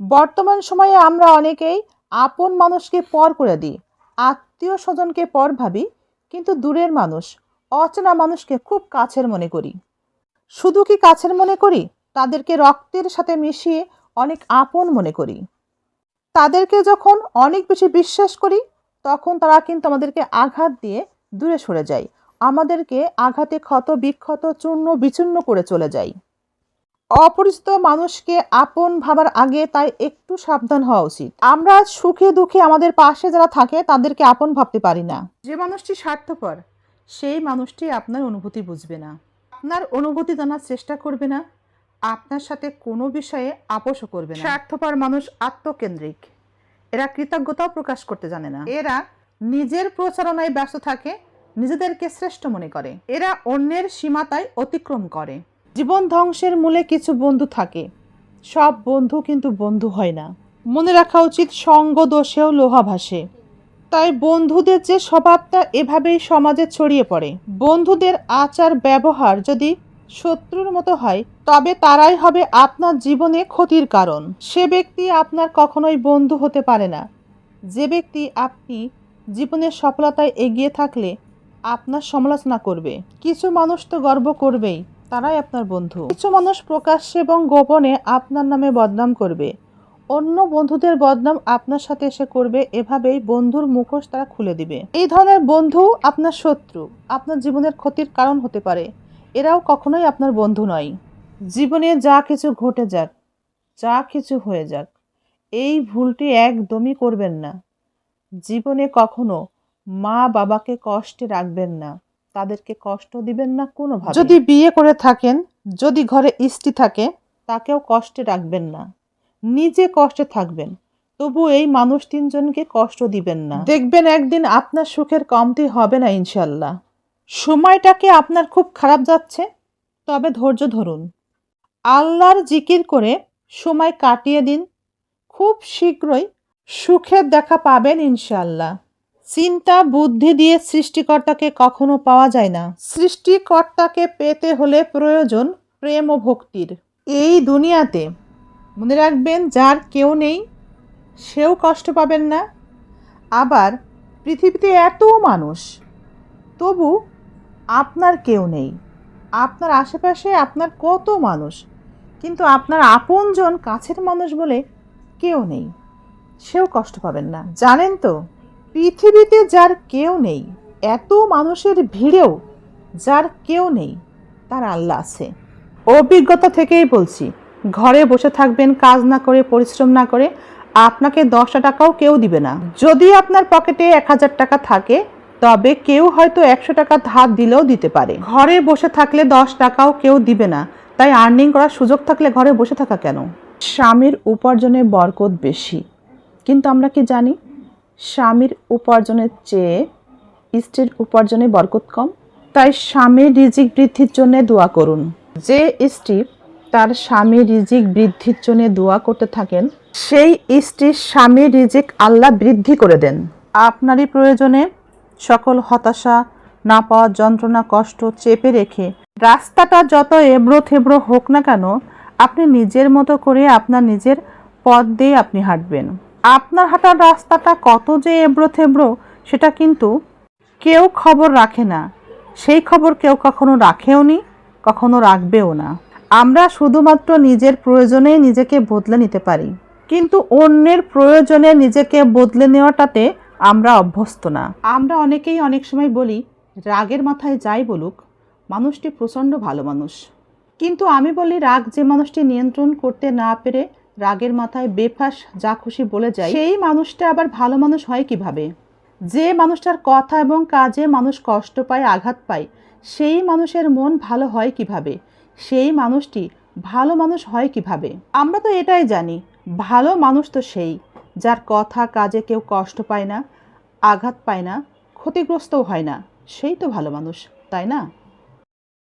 বর্তমান সময়ে আমরা অনেকেই আপন মানুষকে পর করে দিই, আত্মীয় স্বজনকে পর ভাবি, কিন্তু দূরের মানুষ, অচেনা মানুষকে খুব কাছের মনে করি। শুধু কি কাছের মনে করি? তাদেরকে রক্তের সাথে মিশিয়ে অনেক আপন মনে করি। তাদেরকে যখন অনেক বেশি বিশ্বাস করি, তখন তারা কিন্তু আমাদেরকে আঘাত দিয়ে দূরে সরে যায়। আমাদেরকে আঘাতে ক্ষত বিক্ষত চূর্ণ বিচূর্ণ করে চলে যায়। অপরিচিত মানুষকে আপন ভাবার আগে তাই একটু সাবধান হওয়া উচিত। আমরা সুখে দুঃখে আমাদের পাশে যারা থাকে, তাদেরকে আপন ভাবতে পারি না। যে মানুষটি স্বার্থপর, সেই মানুষটি আপনার অনুভূতি বুঝবে না। আপনার অনুভূতি জানার চেষ্টা করবে না। আপনার সাথে কোনো বিষয়ে আপোষও করবে না। স্বার্থপর মানুষ আত্মকেন্দ্রিক। এরা কৃতজ্ঞতাও প্রকাশ করতে জানে না। এরা নিজের প্রচারণায় ব্যস্ত থাকে, নিজেদেরকে শ্রেষ্ঠ মনে করে। এরা অন্যের সীমাতায় অতিক্রম করে। জীবন ধ্বংসের মূলে কিছু বন্ধু থাকে। সব বন্ধু কিন্তু বন্ধু হয় না। মনে রাখা উচিত সঙ্গ দোষেও লোহা ভাসে। তাই বন্ধুদের যে স্বভাবটা এভাবেই সমাজে ছড়িয়ে পড়ে। বন্ধুদের আচার ব্যবহার যদি শত্রুর মতো হয়, তবে তারাই হবে আপনার জীবনে ক্ষতির কারণ। সে ব্যক্তি আপনার কখনোই বন্ধু হতে পারে না। যে ব্যক্তি আপনি জীবনের সফলতায় এগিয়ে থাকলে আপনার সমালোচনা করবে। কিছু মানুষ তো গর্ব করবেই। তারাই আপনার বন্ধু। কিছু মানুষ প্রকাশ্যে এবং গোপনে আপনার নামে বদনাম করবে। অন্য বন্ধুদের বদনাম আপনার সাথে এসে করবে, এভাবেই বন্ধুর মুখোশ তারা খুলে দিবে। এই ধরনের বন্ধু আপনার শত্রু, আপনার জীবনের ক্ষতির কারণ হতে পারে। এরাও কখনোই আপনার বন্ধু নয়। জীবনে যা কিছু ঘটে যাক, যা কিছু হয়ে যাক, এই ভুলটি একদমই করবেন না। জীবনে কখনো মা বাবাকে কষ্টে রাখবেন না। তাদেরকে কষ্ট দিবেন না কোনোভাবে যদি বিয়ে করে থাকেন যদি ঘরে স্ত্রী থাকে তাকেও কষ্টে রাখবেন না। নিজে কষ্টে থাকবেন। তবু এই মানুষ তিনজনকে কষ্ট দিবেন না। দেখবেন একদিন আপনার সুখের কমতি হবে না ইনশাল্লাহ সময়টাকে আপনার খুব খারাপ যাচ্ছে? তবে ধৈর্য ধরুন। আল্লাহর জিকির করে সময় কাটিয়ে দিন। খুব শীঘ্রই সুখের দেখা পাবেন ইনশাল্লাহ চিন্তা বুদ্ধি দিয়ে সৃষ্টিকর্তাকে কখনো পাওয়া যায় না। সৃষ্টিকর্তাকে পেতে হলে প্রয়োজন প্রেম ও ভক্তির। এই দুনিয়াতে মনে রাখবেন, যার কেউ নেই, সেও কষ্ট পাবেন না। আবার পৃথিবীতে এত মানুষ, তবু আপনার কেউ নেই। আপনার আশেপাশে আপনার কত মানুষ, কিন্তু আপনার আপনজন কাছের মানুষ বলে কেউ নেই। সেও কষ্ট পাবেন না। জানেন তো? পৃথিবীতে যার কেউ নেই, এত মানুষের ভিড়েও যার কেউ নেই, তার আল্লাহ আছে। অভিজ্ঞতা থেকেই বলছি, ঘরে বসে থাকবেন, কাজ না করে, পরিশ্রম না করে, আপনাকে দশটা টাকাও কেউ দিবে না। যদি আপনার পকেটে এক হাজার টাকা থাকে, তবে কেউ হয়তো একশো টাকা ধার দিলেও দিতে পারে। ঘরে বসে থাকলে দশ টাকাও কেউ দিবে না, তাই আর্নিং করার সুযোগ থাকলে ঘরে বসে থাকা কেন? স্বামীর উপার্জনে বরকত বেশি। কিন্তু আমরা কি জানি? স্বামীর উপার্জনের চেয়ে স্ত্রীর উপার্জনে বরকত কম। তাই স্বামীর রিজিক বৃদ্ধির জন্য দোয়া করুন। যে স্ত্রী তার স্বামীর রিজিক বৃদ্ধির জন্য দোয়া করতে থাকেন, সেই স্ত্রীর স্বামীর রিজিক আল্লাহ বৃদ্ধি করে দেন। আপনারই প্রয়োজনে সকল হতাশা না পাওয়ার যন্ত্রণা, কষ্ট চেপে রেখে রাস্তাটা যত এবড়ো থেবড়ো হোক না কেন, আপনি নিজের মতো করে আপনার নিজের পথ দিয়ে আপনি হাঁটবেন। আপনার হাঁটার রাস্তাটা কত যে এবড়ো থেবড়ো, সেটা কিন্তু কেউ খবর রাখে না। সেই খবর কেউ কখনো রাখেও নি, কখনো রাখবেও না। আমরা শুধুমাত্র নিজের প্রয়োজনে নিজেকে বদলে নিতে পারি। কিন্তু অন্যের প্রয়োজনে নিজেকে বদলে নেওয়াটাতে আমরা অভ্যস্ত না। আমরা অনেকেই অনেক সময় বলি, রাগের মাথায় যাই বলুক, মানুষটি প্রচণ্ড ভালো মানুষ। কিন্তু আমি বলি, রাগ যে মানুষটি নিয়ন্ত্রণ করতে না পেরে রাগের মাথায় বেফাস, যা খুশি বলে যায়। সেই মানুষটা আবার ভালো মানুষ হয় কীভাবে? যে মানুষটার কথা এবং কাজে মানুষ কষ্ট পায়, আঘাত পায়, সেই মানুষের মন ভালো হয় কীভাবে? সেই মানুষটি ভালো মানুষ হয় কীভাবে? আমরা তো এটাই জানি, ভালো মানুষ তো সেই, যার কথা, কাজে কেউ কষ্ট পায় না, আঘাত পায় না, ক্ষতিগ্রস্তও হয় না, সেই তো ভালো মানুষ, তাই না?